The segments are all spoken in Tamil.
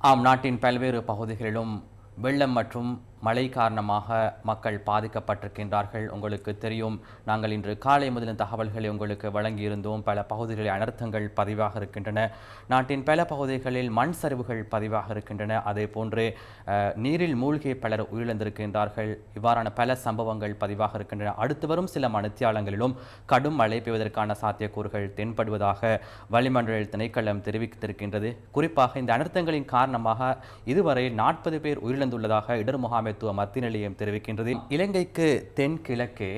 ஆம் நாட்டின் பல்வேறு பகுதிகளிலும் வெள்ளம் மற்றும் மழை காரணமாக மக்கள் பாதிக்கப்பட்டிருக்கின்றார்கள். உங்களுக்கு தெரியும் நாங்கள் இன்று காலை முதலின் தகவல்களை உங்களுக்கு வழங்கியிருந்தோம். பல பகுதிகளில் அனர்த்தங்கள் பதிவாக இருக்கின்றன. நாட்டின் பல பகுதிகளில் மண் சரிவுகள் பதிவாக இருக்கின்றன. அதே போன்று நீரில் மூழ்கி பலர் உயிரிழந்திருக்கின்றார்கள். இவ்வாறான பல சம்பவங்கள் பதிவாக இருக்கின்றன. அடுத்து வரும் சில மணித்தியாலங்களிலும் கடும் மழை பெய்வதற்கான சாத்தியக்கூறுகள் தென்படுவதாக வளிமண்டல திணைக்களம் தெரிவித்திருக்கின்றது. குறிப்பாக இந்த அனர்த்தங்களின் காரணமாக இதுவரை நாற்பது பேர் உயிரிழந்துள்ளதாக இடர் முகாமைத்துவ மத்திய நிலையம் தெரிவிக்கின்றது இலங்கைக்கு தென்கிழக்கே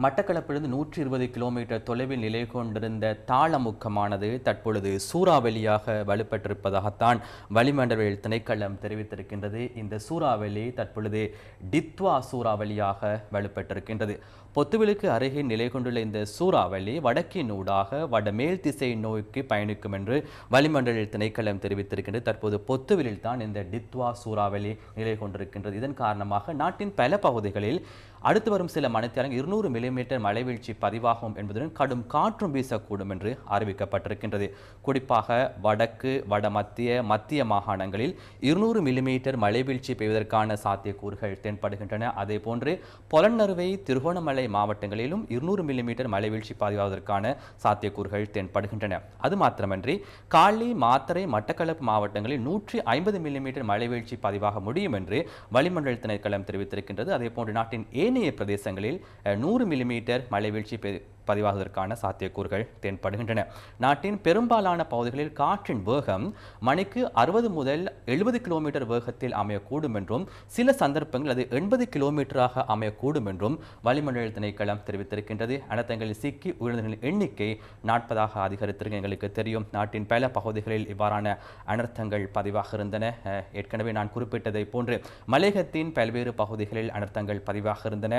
மட்டக்களப்பிலிருந்து நூற்றி இருபது கிலோமீட்டர் தொலைவில் நிலை கொண்டிருந்த தாளமுக்கமானது தற்பொழுது சூறாவளியாக வலுப்பெற்றிருப்பதாகத்தான் வளிமண்டல திணைக்களம் தெரிவித்திருக்கின்றது. இந்த சூறாவளி தற்பொழுது டித்வா சூறாவளியாக வலுப்பெற்றிருக்கின்றது. பொத்துவிலுக்கு அருகே நிலை கொண்டுள்ள இந்த சூறாவளி வடக்கினூடாக வடமேல் திசை நோய்க்கு பயணிக்கும் என்று வளிமண்டல திணைக்களம் தெரிவித்திருக்கின்றது. தற்போது பொத்துவிலில் தான் இந்த டித்வா சூறாவளி நிலை கொண்டிருக்கின்றது. இதன் காரணமாக நாட்டின் பல பகுதிகளில் அடுத்து வரும் சில மணித்தியாலம் இருநூறு மில்லிமீட்டர் மழை வீழ்ச்சி பதிவாகும் என்பதுடன் கடும் காற்றும் வீசக்கூடும் என்று அறிவிக்கப்பட்டிருக்கின்றது. குறிப்பாக வடக்கு வடமத்திய மத்திய மாகாணங்களில் இருநூறு மில்லிமீட்டர் மழை வீழ்ச்சி பெய்வதற்கான சாத்தியக்கூறுகள் தென்படுகின்றன. அதே போன்று பொலன்னறுவை திருகோணமலை மாவட்டங்களிலும் இருநூறு மில்லிமீட்டர் மழை வீழ்ச்சி பதிவாவதற்கான சாத்தியக்கூறுகள் தென்படுகின்றன. அது மாத்திரமன்றி காலி மாத்தரை மட்டக்களப்பு மாவட்டங்களில் நூற்றி ஐம்பது மில்லிமீட்டர் மழை வீழ்ச்சி பதிவாக முடியும் என்று வளிமண்டல திணைக்களம் தெரிவித்திருக்கின்றது. அதே போன்று நாட்டின் ஏனைய பிரதேசங்களில் நூறு மில்லிமீட்டர் மழை வீழ்ச்சி பதிவாகுவதற்கான சாத்தியக்கூறுகள் தென்படுகின்றன. நாட்டின் பெரும்பாலான பகுதிகளில் காற்றின் வேகம் மணிக்கு அறுபது முதல் எழுபது கிலோமீட்டர் வேகத்தில் அமையக்கூடும் என்றும் சில சந்தர்ப்பங்கள் அது எண்பது கிலோமீட்டராக அமையக்கூடும் என்றும் வளிமண்டல திணைக்களம் தெரிவித்திருக்கின்றது. அனர்த்தங்களில் சிக்கி உயிரிழந்தவர்களின் எண்ணிக்கை நாற்பதாக அதிகரித்திருக்கு எங்களுக்கு தெரியும். நாட்டின் பல பகுதிகளில் இவ்வாறான அனர்த்தங்கள் பதிவாக இருந்தன ஏற்கனவே நான் குறிப்பிட்டதை போன்று மலையகத்தின் பல்வேறு பகுதிகளில் அனர்த்தங்கள் பதிவாக இருந்தன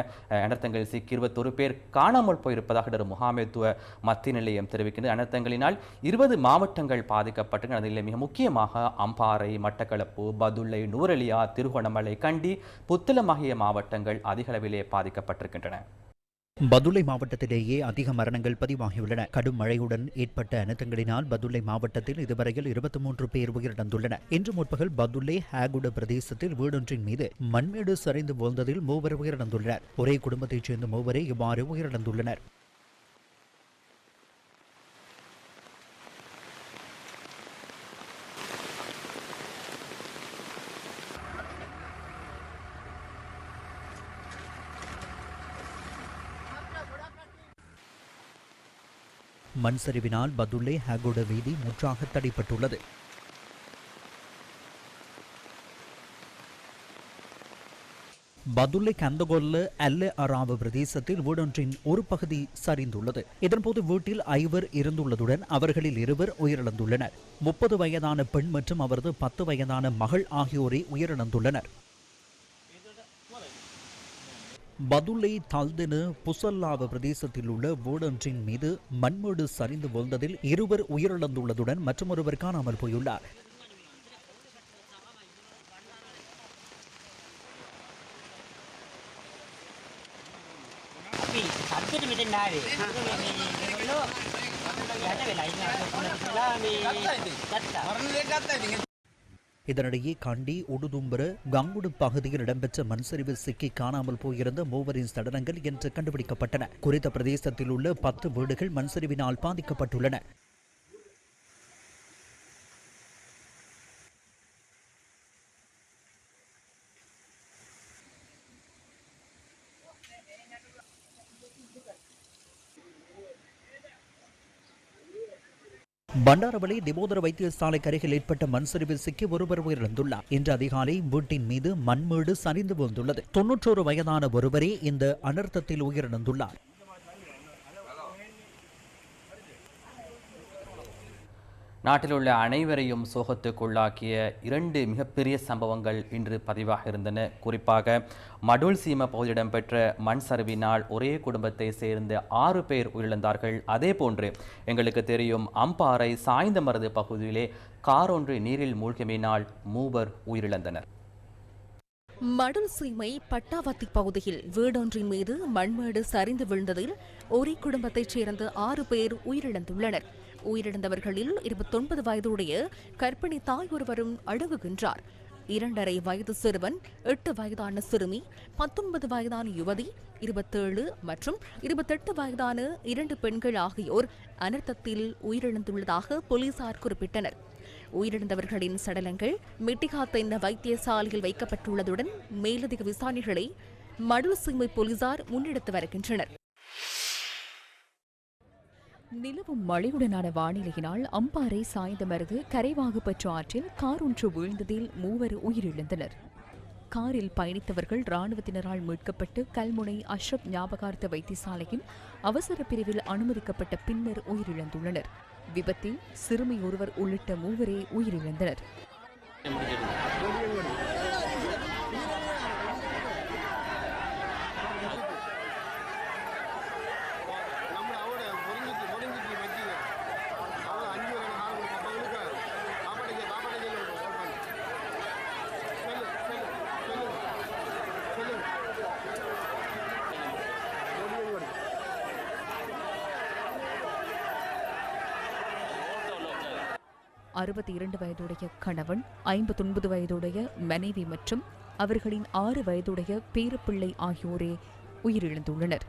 அனர்த்தங்களில் சிக்கி இருபத்தொரு பேர் காணாமல் போயிருப்பதாக இடர் முகாமைத்துவ மத்திய நிலையம் தெரிவிக்கின்ற அனர்த்தங்களினால் இருபது மாவட்டங்கள் பாதிக்கப்பட்டு அதில் மிக முக்கியமாக அம்பாறை மட்டக்களப்பு பதுளை நூரலியா திருகோணமலை கண்டி புத்தளம் ஆகிய மாவட்டங்கள் அதிக அளவிலே பாதிக்கப்பட்டிருக்கின்றன. பதுளை மாவட்டத்திலேயே அதிக மரணங்கள் பதிவாகியுள்ளன. கடும் மழையுடன் ஏற்பட்ட அனர்த்தங்களினால் பதுளை மாவட்டத்தில் இதுவரையில் இருபத்தி மூன்று பேர் உயிரிழந்துள்ளனர். இன்று முற்பகல் பதுளை ஹேகுட பிரதேசத்தில் வீடொன்றின் மீது மண்மேடு சரிந்து வீழ்ந்ததில் மூவர் உயிரிழந்துள்ளனர். ஒரே குடும்பத்தைச் சேர்ந்த மூவரே இவ்வாறு உயிரிழந்துள்ளனர். மண் சரிவினால் பதுல்லே ஹாகோட வீதி முற்றாக தடைப்பட்டுள்ளது. பதுல்லை கந்தகொல்ல அல்ல அராவ பிரதேசத்தில் வீடொன்றின் ஒரு பகுதி சரிந்துள்ளது. இதன்போது வீட்டில் ஐவர் இருந்துள்ளதுடன் அவர்களில் இருவர் உயிரிழந்துள்ளனர். முப்பது வயதான பெண் மற்றும் அவரது பத்து வயதான மகள் ஆகியோரே உயிரிழந்துள்ளனர். பதுளை தல்தினு புசல்லாவ பிரதேசத்தில் உள்ள வீடொன்றின் மீது மண்மேடு சரிந்து விழுந்ததில் இருவர் உயிரிழந்துள்ளதுடன் மற்றொருவர் காணாமல் போயுள்ளார். இதனிடையே காண்டி உடுதும்பர கங்குடு பகுதியில் இடம்பெற்ற மண்சரிவில் சிக்கி காணாமல் போயிருந்த மூவரின் சடலங்கள் இன்று கண்டுபிடிக்கப்பட்டன. குறித்த பிரதேசத்தில் உள்ள பத்து வீடுகள் மண்சரிவினால் பாதிக்கப்பட்டுள்ளன. பண்டாரவளை திபோதர வைத்தியசாலைக்கு அருகில் ஏற்பட்ட மண் சரிவில் சிக்கி ஒருவர் உயிரிழந்துள்ளார். இன்று அதிகாலை வீட்டின் மீது மண்மேடு சரிந்து விழுந்துள்ளது. தொன்னூற்றோரு வயதான ஒருவரே இந்த அனர்த்தத்தில் உயிரிழந்துள்ளார். நாட்டில் உள்ள அனைவரையும் சோகத்துக்குள்ளாக்கிய இரண்டு மிகப்பெரிய சம்பவங்கள் இன்று பதிவாக இருந்தன. குறிப்பாக மடுல் சீம பகுதியில் இடம்பெற்ற மண் சரிவினால் ஒரே குடும்பத்தை சேர்ந்த ஆறு பேர் உயிரிழந்தார்கள். அதே போன்று எங்களுக்கு தெரியும் அம்பாறை சாய்ந்தமருது பகுதியிலே கார் ஒன்று நீரில் மூழ்கியமையினால் மூவர் உயிரிழந்தனர். மடல் சீமை பட்டாவத்தி பகுதியில் வீடொன்றின் மீது மண்மேடு சரிந்து விழுந்ததில் ஒரே குடும்பத்தைச் சேர்ந்த ஆறு பேர் உயிரிழந்துள்ளனர். உயிரிழந்தவர்களில் இருபத்தொன்பது வயதுடைய கர்ப்பிணி தாய் ஒருவரும் அடங்குகின்றார். இரண்டரை வயது சிறுவன் எட்டு வயதான சிறுமி பத்தொன்பது வயதான யுவதி இருபத்தேழு மற்றும் இருபத்தெட்டு வயதான இரண்டு பெண்கள் ஆகியோர் அனர்த்தத்தில் உயிரிழந்துள்ளதாக போலீசார் குறிப்பிட்டனர். உயிரிழந்தவர்களின் சடலங்கள் மிட்டிகாத்தென்ன வைத்தியசாலையில் வைக்கப்பட்டுள்ளதுடன் மேலதிக விசாரணைகளை மடுசீமை போலீசார் முன்னெடுத்து வருகின்றனர். நிலவும் மழையுடனான வானிலையினால் அம்பாறை சாய்ந்தமருது கரைவாகுப்பற்று ஆற்றில் கார் ஒன்று வீழ்ந்ததில் மூவர் உயிரிழந்தனர். காரில் பயணித்தவர்கள் ராணுவத்தினரால் மீட்கப்பட்டு கல்முனை அஷ்ரப் ஞாபகார்த்த வைத்தியசாலையின் அவசர பிரிவில் அனுமதிக்கப்பட்ட பின்னர் உயிரிழந்துள்ளனர். விபத்தில் சிறுமி ஒருவர் உள்ளிட்ட மூவரே உயிரிழந்தனர். அறுபத்தி இரண்டு வயதுடைய கணவன் ஐம்பத்தொன்பது வயதுடைய மனைவி மற்றும் அவர்களின் ஆறு வயதுடைய பேரப்பிள்ளை ஆகியோரே உயிரிழந்துள்ளனர்.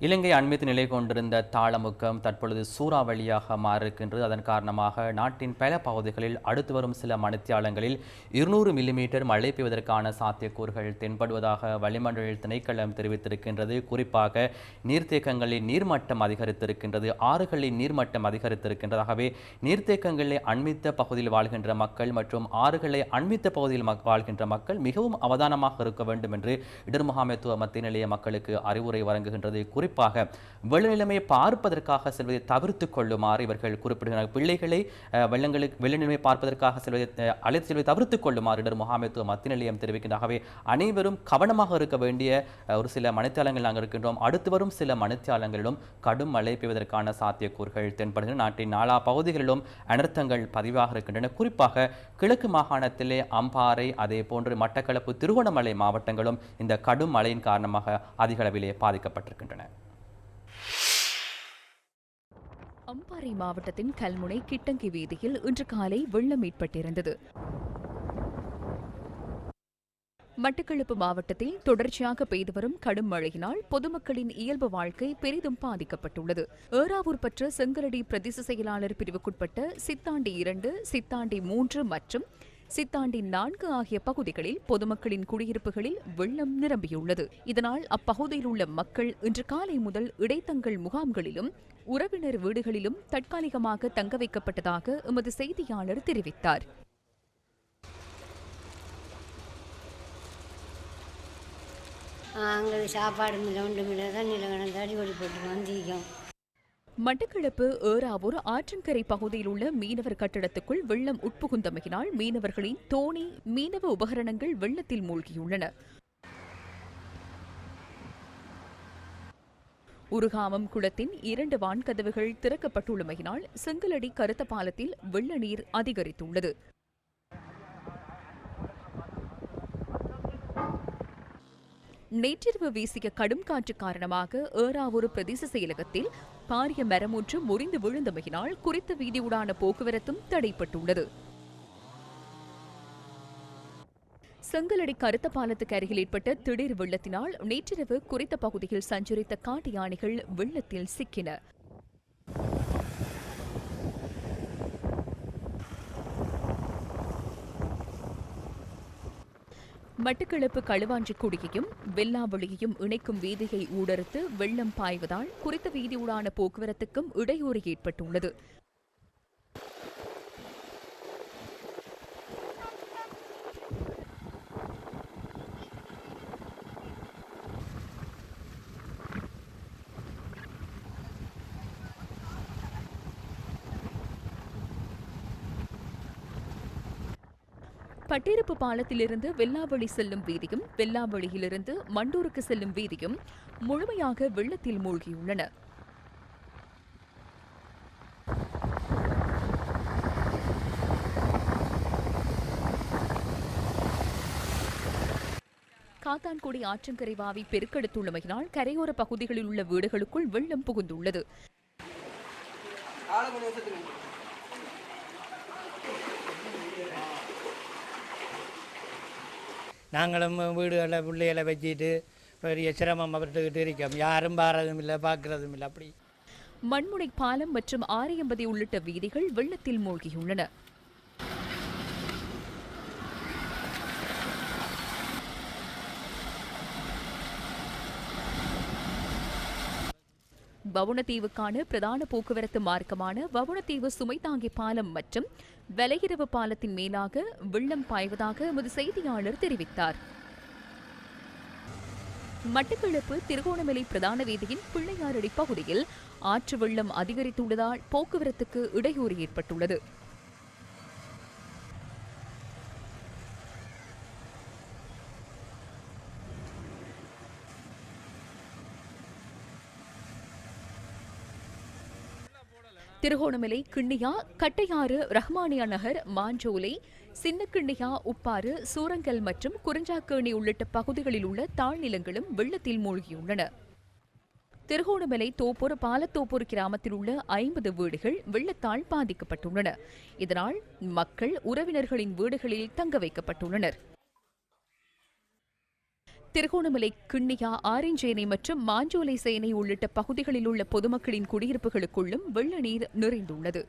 இலங்கை அண்மித்து நிலை கொண்டிருந்த தாளமுக்கம் தற்பொழுது சூறாவளியாக மாறியிருக்கின்றது. அதன் காரணமாக நாட்டின் பல பகுதிகளில் அடுத்து வரும் சில மணித்தியாலங்களில் இருநூறு மில்லிமீட்டர் மழை பெய்வதற்கான சாத்தியக்கூறுகள் தென்படுவதாக வளிமண்டல திணைக்களம் தெரிவித்திருக்கின்றது. குறிப்பாக நீர்த்தேக்கங்களில் நீர்மட்டம் அதிகரித்திருக்கின்றது. ஆறுகளின் நீர்மட்டம் அதிகரித்திருக்கின்றது. ஆகவே நீர்த்தேக்கங்களில் அண்மித்த பகுதியில் வாழ்கின்ற மக்கள் மற்றும் ஆறுகளை அண்மித்த பகுதியில் வாழ்கின்ற மக்கள் மிகவும் அவதானமாக இருக்க வேண்டும் என்று இடர் முகாமைத்துவ மத்திய நிலைய மக்களுக்கு அறிவுரை வழங்குகின்றது. குறிப்பாக வெள்ளநிலைமையை பார்ப்பதற்காக செல்வதை தவிர்த்து கொள்ளுமாறு இவர்கள் குறிப்பிடுகிறார்கள். பிள்ளைகளை வெள்ளங்களுக்கு வெள்ளநிலைமை பார்ப்பதற்காக செல்வதை அழைத்து செல்வதை தவிர்த்து கொள்ளுமாறு இடர் முகாமைத்துவ மத்திய நிலையம் தெரிவிக்கின்றாகவே அனைவரும் கவனமாக இருக்க வேண்டிய ஒரு சில மணித்தியாலங்கள் நாங்கள் இருக்கின்றோம். அடுத்து வரும் சில மணித்தியாலங்களிலும் கடும் மழை பெய்வதற்கான சாத்தியக்கூறுகள் தென்படுகின்றன. நாட்டின் நாலா பகுதிகளிலும் அனர்த்தங்கள் பதிவாக இருக்கின்றன. குறிப்பாக கிழக்கு மாகாணத்திலே அம்பாறை அதே போன்று மட்டக்களப்பு திருவண்ணாமலை மாவட்டங்களும் இந்த கடும் மழையின் காரணமாக அதிக அளவிலே பாதிக்கப்பட்டிருக்கின்றன. அம்பாறை மாவட்டத்தின் கல்முனை கிட்டங்கி வீதியில் இன்று காலை வெள்ளம் ஏற்பட்டிருந்தது. மட்டக்களப்பு மாவட்டத்தில் தொடர்ச்சியாக பெய்து வரும் கடும் மழையினால் பொதுமக்களின் இயல்பு வாழ்க்கை பெரிதும் பாதிக்கப்பட்டுள்ளது. ஏறாவூர் பற்ற செங்கலடி பிரதேச செயலாளர் பிரிவுக்குட்பட்ட சித்தாண்டி இரண்டு சித்தாண்டி மூன்று மற்றும் சித்தாண்டி நான்கு ஆகிய பகுதிகளில் பொதுமக்களின் குடியிருப்புகளில் வெள்ளம் நிரம்பியுள்ளது. இதனால் அப்பகுதியில் உள்ள மக்கள் இன்று காலை முதல் இடைத்தங்கள் முகாம்களிலும் உறவினர் வீடுகளிலும் தற்காலிகமாக தங்க வைக்கப்பட்டதாக எமது செய்தியாளர் தெரிவித்தார். அங்கே சாப்பாடு இல்லை ஒன்றும் இல்லை தான் நிலக்கணம் தடி ஓடி போட்டு வந்திருக்கோம். மட்டக்களப்பு ஏறாவூர் ஆற்றங்கரை பகுதியில் உள்ள மீனவர் கட்டடத்துக்குள் வெள்ளம் உட்புகுந்தமையினால் மீனவர்களின் தோணி மீனவ உபகரணங்கள் வெள்ளத்தில் மூழ்கியுள்ளன. உருகாமம் குளத்தின் இரண்டு வான்கதவுகள் திறக்கப்பட்டுள்ளமையினால் செங்கலடி கருத்த பாலத்தில் வெள்ள நீர் அதிகரித்துள்ளது. நேற்றிரவு வீசிய கடும் காற்று காரணமாக ஏறாவூர் பிரதேச செயலகத்தில் பாரிய மரமொன்று முறிந்து விழுந்தமையினால் குறித்த வீதியூடான போக்குவரத்தும் தடைப்பட்டுள்ளது செங்கலடி கருத்த பாலத்துக்கு அருகில் ஏற்பட்ட திடீர் வெள்ளத்தினால் நேற்றிரவு குறித்த பகுதியில் சஞ்சரித்த காட்டு யானைகள் வெள்ளத்தில் சிக்கின. மட்டக்களப்பு களுவாஞ்சிக்குடியையும் வெல்லாவளியையும் இணைக்கும் வீதியை ஊடறுத்து வெள்ளம் பாய்வதால் குறித்த வீதியூடான போக்குவரத்துக்கும் இடையூறு ஏற்பட்டுள்ளது. பட்டிருப்பு பாலத்திலிருந்து வெள்ளாவளி செல்லும் வீதியும் வெல்லாவளியிலிருந்து மண்டூருக்கு செல்லும் வீதியும் முழுமையாக வெள்ளத்தில் மூழ்கியுள்ளன. காத்தான்குடி ஆற்றங்கரை வாவி பெருக்கெடுத்துள்ளமையினால் கரையோர பகுதிகளில் உள்ள வீடுகளுக்குள் வெள்ளம் புகுந்துள்ளது. நாங்களும் வீடுகளை பிள்ளைகளை வச்சுட்டு பெரிய சிரமம் அவர்கிட்ட இருக்கோம். யாரும் பாரதும் இல்லை பார்க்கறதும் இல்லை அப்படி. மண்முனை பாலம் மற்றும் ஆரியம்பதி உள்ளிட்ட வீதிகள் வெள்ளத்தில் மூழ்கியுள்ளன. வவுணத்தீவுக்கான பிரதான போக்குவரத்து மார்க்கமான வவுணத்தீவு சுமைதாங்கி பாலம் மற்றும் வலையிரவு பாலத்தின் மேலாக வெள்ளம் பாய்வதாக எமது செய்தியாளர் தெரிவித்தார். மட்டக்களப்பு திருகோணமலை பிரதான வீதியின் பிள்ளையாரடி பகுதியில் ஆற்று வெள்ளம் அதிகரித்துள்ளதால் போக்குவரத்துக்கு இடையூறு ஏற்பட்டுள்ளது. திருகோணமலை கிண்ணியா கட்டையாறு ரஹ்மானியா நகர் மாஞ்சோலை சின்னக்கிண்ணியா உப்பாறு சூரங்கல் மற்றும் குறிஞ்சாக்கேணி உள்ளிட்ட பகுதிகளில் உள்ள தாழ்நிலங்களும் வெள்ளத்தில் மூழ்கியுள்ளன. திருகோணமலை தோப்பூர் பாலத்தோப்பூர் கிராமத்தில் உள்ள ஐம்பது வீடுகள் வெள்ளத்தால் பாதிக்கப்பட்டுள்ளன. இதனால் மக்கள் உறவினர்களின் வீடுகளில் தங்க வைக்கப்பட்டுள்ளனர். திருகோணமலை கிண்ணியா ஆரஞ்சேனை மற்றும் மாஞ்சோலை சேனை உள்ளிட்ட பகுதிகளில் உள்ள பொதுமக்களின் குடியிருப்புகளுக்குள்ளும் வெள்ள நீர் நிறைந்துள்ளது.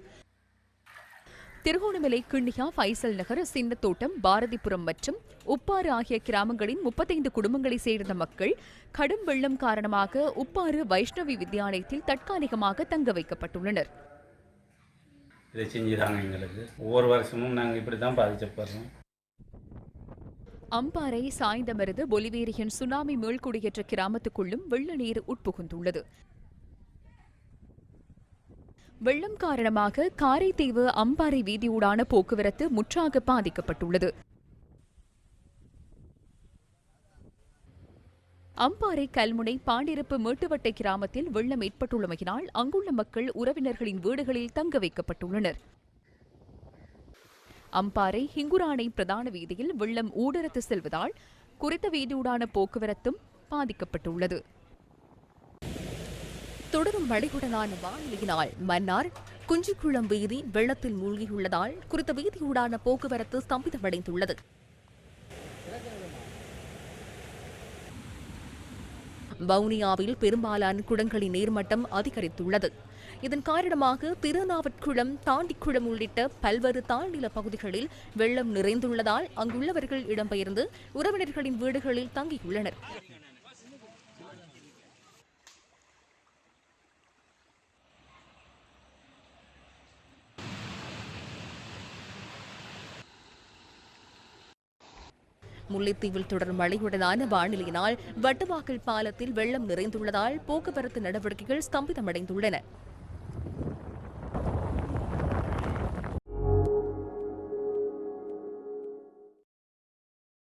திருகோணமலை கிண்ணியா ஃபைசல் நகர் சின்னத்தோட்டம் பாரதிபுரம் மற்றும் உப்பாறு ஆகிய கிராமங்களின் முப்பத்தைந்து குடும்பங்களைச் சேர்ந்த மக்கள் கடும் வெள்ளம் காரணமாக உப்பாறு வைஷ்ணவி வித்யாலயத்தில் தற்காலிகமாக தங்க வைக்கப்பட்டுள்ளனர். இதை செஞ்சுறாங்க எங்களுக்கு. ஒவ்வொரு வருஷமும் நாங்கள் இப்படி தான் பாதிக்கப்படுறோம் அம்பாறை சாய்ந்தமருது பொலிவேரியன் சுனாமி மீள்குடியேற்ற கிராமத்துக்குள்ளும் வெள்ள நீர் உட்புகுந்துள்ளது. வெள்ளம் காரணமாக காரைதீவு அம்பாறை வீதியூடான போக்குவரத்து முற்றாக பாதிக்கப்பட்டுள்ளது. அம்பாறை கல்முனை பாண்டிருப்பு மேட்டுவட்டை கிராமத்தில் வெள்ளம் ஏற்பட்டுள்ளமையினால் அங்குள்ள மக்கள் உறவினர்களின் வீடுகளில் தங்க வைக்கப்பட்டுள்ளனர். அம்பாறை ஹிங்குரானை பிரதான வீதியில் வெள்ளம் ஊடறுத்து செல்வதால் குறித்த வீதியூடான போக்குவரத்தும் பாதிக்கப்பட்டுள்ளது. தொடரும் மழையுடனான வானிலையினால் மன்னார் குஞ்சிக்குளம் வீதி வெள்ளத்தில் மூழ்கியுள்ளதால் குறித்த வீதியூடான போக்குவரத்து ஸ்தம்பிதமடைந்துள்ளது. வவுனியாவில் பெரும்பாலான குடங்களின் நீர்மட்டம் அதிகரித்துள்ளது. இதன் காரணமாக திருநாவற்குளம் தாண்டிக்குளம் உள்ளிட்ட பல்வேறு தாழ்நில பகுதிகளில் வெள்ளம் நிறைந்துள்ளதால் அங்குள்ளவர்கள் இடம்பெயர்ந்து உறவினர்களின் வீடுகளில் தங்கியுள்ளனர். முல்லைத்தீவில் தொடரும் மழையுடனான வானிலையினால் வட்டவாக்கல் பாலத்தில் வெள்ளம் நிறைந்துள்ளதால் போக்குவரத்து நடவடிக்கைகள் ஸ்தம்பிதமடைந்துள்ளன.